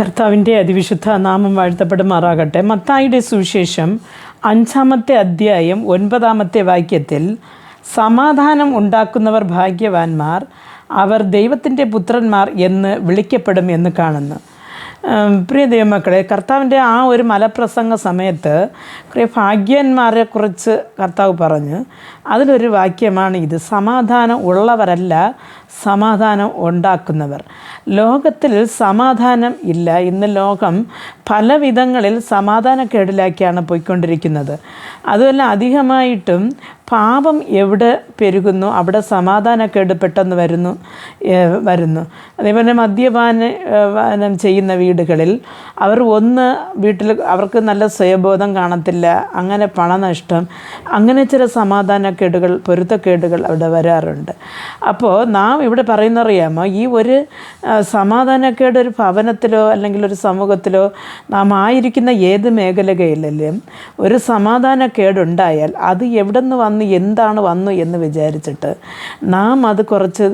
കർത്താവിന്റെ അതിവിശുദ്ധ നാമം വാഴ്ത്തപ്പെടുമാറാകട്ടെ. മത്തായിയുടെ സുവിശേഷം അഞ്ചാമത്തെ അധ്യായം ഒൻപതാമത്തെ വാക്യത്തിൽ സമാധാനം ഉണ്ടാക്കുന്നവർ ഭാഗ്യവാന്മാർ അവർ ദൈവത്തിന്റെ പുത്രന്മാർ എന്ന് വിളിക്കപ്പെടും എന്ന് കാണുന്നു. പ്രിയ ദൈവമക്കളെ കർത്താവിന്റെ ആ ഒരു മലപ്രസംഗ സമയത്ത് കുറേ ഭാഗ്യന്മാരെ കുറിച്ച് കർത്താവ് പറഞ്ഞു. അതിലൊരു വാക്യമാണ് ഇത് സമാധാനം ഉള്ളവരല്ല സമാധാനം ഉണ്ടാക്കുന്നവർ. ലോകത്തിൽ സമാധാനം ഇല്ല. ഇന്ന് ലോകം പല വിധങ്ങളിൽ സമാധാനക്കേടിലാക്കിയാണ് പോയിക്കൊണ്ടിരിക്കുന്നത്. അതുമല്ല അധികമായിട്ടും പാപം എവിടെ പെരുകുന്നു? അവിടെ സമാധാനക്കേട് പെട്ടെന്ന് വരുന്നു? വരുന്നു. അതേപോലെ മദ്യപാന പാനം ചെയ്യുന്ന വീടുകളിൽ അവർ ഒന്ന് വീട്ടിൽ അവർക്ക് നല്ല സ്വയബോധം കാണത്തില്ല അങ്ങനെ പണനഷ്ടം അങ്ങനെ ചില സമാധാനക്കേടുകൾ പൊരുത്തക്കേടുകൾ അവിടെ വരാറുണ്ട്. അപ്പോൾ നാം ഇവിടെ പറയുന്നറിയാമോ ഈ ഒരു സമാധാനക്കേട് ഒരു ഭവനത്തിലോ അല്ലെങ്കിൽ ഒരു സമൂഹത്തിലോ നാം ആയിരിക്കുന്ന ഏത് മേഖലകളിലും ഒരു സമാധാനക്കേടുണ്ടായാൽ അത് എവിടെ നിന്ന് എന്താണ് വന്നു എന്ന് വിചാരിച്ചിട്ട് നാം അത് കുറച്ച്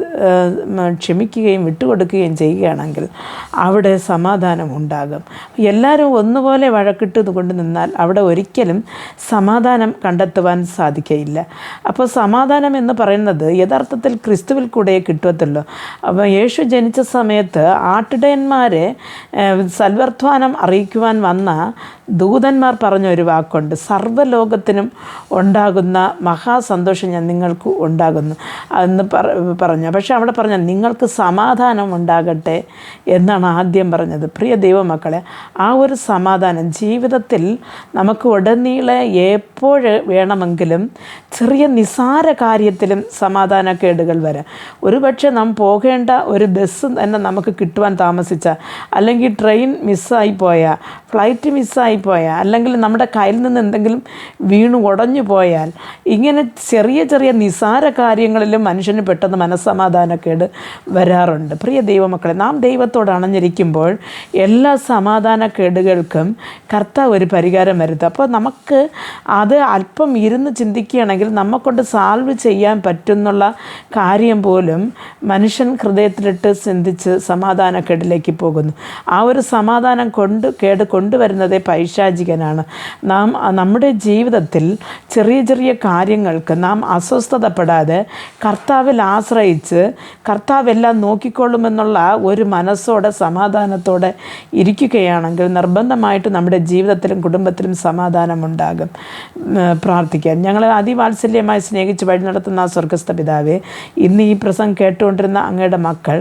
ക്ഷമിക്കുകയും വിട്ടുകൊടുക്കുകയും ചെയ്യുകയാണെങ്കിൽ അവിടെ സമാധാനം ഉണ്ടാകും. എല്ലാവരും ഒന്നുപോലെ വഴക്കിട്ട് കൊണ്ട് നിന്നാൽ അവിടെ ഒരിക്കലും സമാധാനം കണ്ടെത്തുവാൻ സാധിക്കയില്ല. അപ്പോൾ സമാധാനം എന്ന് പറയുന്നത് യഥാർത്ഥത്തിൽ ക്രിസ്തുവിൽ കൂടെ കിട്ടത്തുള്ളൂ. അപ്പോൾ യേശു ജനിച്ച സമയത്ത് ആട്ടിടയന്മാരെ സൽവർധ്വാനം അറിയിക്കുവാൻ വന്ന ദൂതന്മാർ പറഞ്ഞ ഒരു വാക്കുണ്ട്. സർവലോകത്തിനും ഉണ്ടാകുന്ന മഹാസന്തോഷം ഞാൻ നിങ്ങൾക്ക് ഉണ്ടാകുന്നു എന്ന് പറഞ്ഞു. പക്ഷെ അവിടെ പറഞ്ഞ നിങ്ങൾക്ക് സമാധാനം ഉണ്ടാകട്ടെ എന്നാണ് ആദ്യം പറഞ്ഞത്. പ്രിയ ദൈവമക്കളെ ആ ഒരു സമാധാനം ജീവിതത്തിൽ നമുക്ക് ഉടനീളെ എപ്പോഴ് വേണമെങ്കിലും ചെറിയ നിസാര കാര്യത്തിലും സമാധാനക്കേടുകൾ വരാം. ഒരുപക്ഷെ നാം പോകേണ്ട ഒരു ബസ് തന്നെ നമുക്ക് കിട്ടുവാൻ താമസിച്ച അല്ലെങ്കിൽ ട്രെയിൻ മിസ്സായി പോയാൽ ഫ്ലൈറ്റ് മിസ്സായി പോയാൽ അല്ലെങ്കിൽ നമ്മുടെ കയ്യിൽ നിന്ന് എന്തെങ്കിലും വീണ് ഉടഞ്ഞു പോയാൽ ഇങ്ങനെ ചെറിയ ചെറിയ നിസാര കാര്യങ്ങളിലും മനുഷ്യന് പെട്ടെന്ന് മനസ്സമാധാനക്കേട് വരാറുണ്ട്. പ്രിയ ദൈവമക്കളെ നാം ദൈവത്തോട് അണഞ്ഞിരിക്കുമ്പോൾ എല്ലാ സമാധാനക്കേടുകൾക്കും കർത്താവ് ഒരു പരിഹാരം വരുത്തും. അപ്പോൾ നമുക്ക് അത് അല്പം ഇരുന്ന് ചിന്തിക്കുകയാണെങ്കിൽ നമ്മക്കൊണ്ട് സാൾവ് ചെയ്യാൻ പറ്റുന്നുള്ള കാര്യം പോലും മനുഷ്യൻ ഹൃദയത്തിലിട്ട് ചിന്തിച്ച് സമാധാനക്കേടിലേക്ക് പോകുന്നു. ആ ഒരു സമാധാനം കൊണ്ട് കേട് കൊണ്ടുവരുന്നത് പൈശാചികനാണ്. നാം നമ്മുടെ ജീവിതത്തിൽ ചെറിയ ചെറിയ കാര്യങ്ങൾക്ക് നാം അസ്വസ്ഥതപ്പെടാതെ കർത്താവിൽ ആശ്രയിച്ച് കർത്താവെല്ലാം നോക്കിക്കൊള്ളുമെന്നുള്ള ഒരു മനസ്സോടെ സമാധാനത്തോടെ ഇരിക്കുകയാണെങ്കിൽ നിർബന്ധമായിട്ട് നമ്മുടെ ജീവിതത്തിലും കുടുംബത്തിലും സമാധാനമുണ്ടാകും. പ്രാർത്ഥിക്കാം. ഞങ്ങൾ ഞങ്ങളെ അതിവാത്സല്യമായി സ്നേഹിച്ച് വഴി നടത്തുന്ന ആ സ്വർഗസ്ഥ പിതാവേ ഇന്ന് ഈ പ്രസംഗം കേട്ടുകൊണ്ടിരുന്ന അങ്ങയുടെ മക്കൾ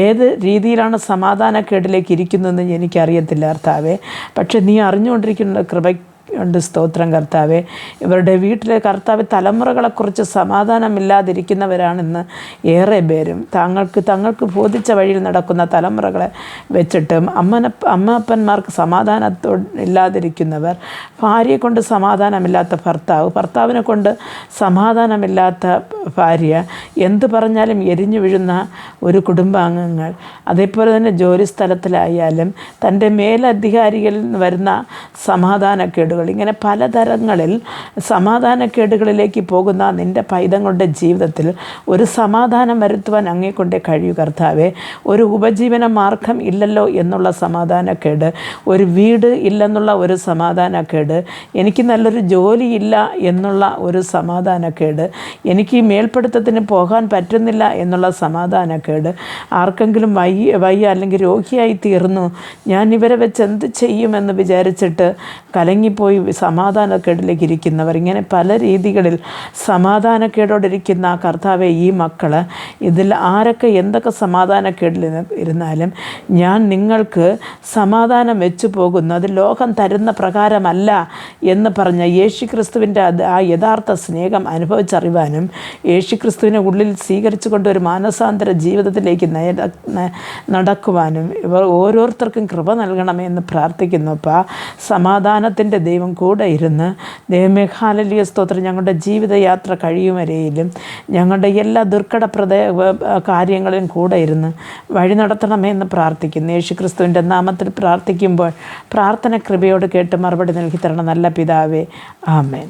ഏത് രീതിയിലാണ് സമാധാനക്കേടിലേക്ക് ഇരിക്കുന്നതെന്ന് എനിക്കറിയത്തില്ല അർത്ഥാവേ പക്ഷേ നീ അറിഞ്ഞുകൊണ്ടിരിക്കുന്ന കൃപ ഉണ്ട്. സ്തോത്രം കർത്താവെ. ഇവരുടെ വീട്ടിലെ കർത്താവ് തലമുറകളെക്കുറിച്ച് സമാധാനമില്ലാതിരിക്കുന്നവരാണെന്ന് ഏറെ പേരും. താങ്കൾക്ക് തങ്ങൾക്ക് ബോധിച്ച വഴിയിൽ നടക്കുന്ന തലമുറകളെ വെച്ചിട്ടും അമ്മന അമ്മപ്പന്മാർക്ക് സമാധാനത്തോ ഇല്ലാതിരിക്കുന്നവർ ഭാര്യയെ കൊണ്ട് സമാധാനമില്ലാത്ത ഭർത്താവ് ഭർത്താവിനെ കൊണ്ട് സമാധാനമില്ലാത്ത ഭാര്യ എന്ത് പറഞ്ഞാലും എരിഞ്ഞു വീഴുന്ന ഒരു കുടുംബാംഗങ്ങൾ അതേപോലെ തന്നെ ജോലി സ്ഥലത്തിലായാലും തന്റെ മേലധികാരികളിൽ നിന്ന് വരുന്ന സമാധാനക്കേടുകൾ ഇങ്ങനെ പലതരങ്ങളിൽ സമാധാനക്കേടുകളിലേക്ക് പോകുന്ന നിന്റെ പൈതങ്ങളുടെ ജീവിതത്തിൽ ഒരു സമാധാനം വരുത്തുവാൻ അങ്ങേക്കൊണ്ടേ കഴിയൂ കർത്താവെ. ഒരു ഉപജീവന മാർഗം ഇല്ലല്ലോ എന്നുള്ള സമാധാനക്കേട് ഒരു വീട് ഇല്ലെന്നുള്ള ഒരു സമാധാനക്കേട് എനിക്ക് നല്ലൊരു ജോലിയില്ല എന്നുള്ള ഒരു സമാധാനക്കേട് എനിക്ക് മേൽപ്പെടുത്തത്തിന് പോകാൻ പറ്റുന്നില്ല എന്നുള്ള സമാധാനക്കേട് ആർക്കെങ്കിലും വയ്യ വയ്യ അല്ലെങ്കിൽ രോഗിയായി തീർന്നു ഞാൻ ഇവരെ വെച്ച് എന്ത് ചെയ്യുമെന്ന് വിചാരിച്ചിട്ട് കലങ്ങിപ്പോയി സമാധാനക്കേടിലേക്ക് ഇരിക്കുന്നവർ ഇങ്ങനെ പല രീതികളിൽ സമാധാനക്കേടോടിരിക്കുന്ന കർത്താവെ ഈ മക്കൾ ഇതിൽ ആരൊക്കെ എന്തൊക്കെ സമാധാനക്കേടിൽ ഇരുന്നാലും ഞാൻ നിങ്ങൾക്ക് സമാധാനം വെച്ചു പോകുന്നു. അത് ലോകം തരുന്ന പ്രകാരമല്ല എന്ന് പറഞ്ഞ യേശുക്രിസ്തുവിന്റെ ആ യഥാർത്ഥ സ്നേഹം അനുഭവിച്ചറിവാനും യേശുക്രിസ്തുവിനെ ഉള്ളിൽ സ്വീകരിച്ചുകൊണ്ട് ഒരു മാനസാന്തര ജീവിതത്തിലേക്ക് നടക്കുവാനും ഇവർ ഓരോരുത്തർക്കും കൃപ നൽകണമെന്ന് പ്രാർത്ഥിക്കുന്നു. അപ്പം സമാധാനത്തിന്റെ ദൈവം കൂടെ ഇരുന്ന് ദൈവമേ ഹാലലിയ സ്തോത്രം. ഞങ്ങളുടെ ജീവിതയാത്ര കഴിയും വരെയിലും ഞങ്ങളുടെ എല്ലാ ദുർഘട പ്രദേ കാര്യങ്ങളിലും കൂടെ ഇരുന്ന് വഴി നടത്തണമേ എന്ന് പ്രാർത്ഥിക്കുന്നു. യേശു ക്രിസ്തുവിന്റെ നാമത്തിൽ പ്രാർത്ഥിക്കുമ്പോൾ പ്രാർത്ഥന കൃപയോട് കേട്ട് മറുപടി നൽകി തരണം നല്ല പിതാവേ. ആമേൻ.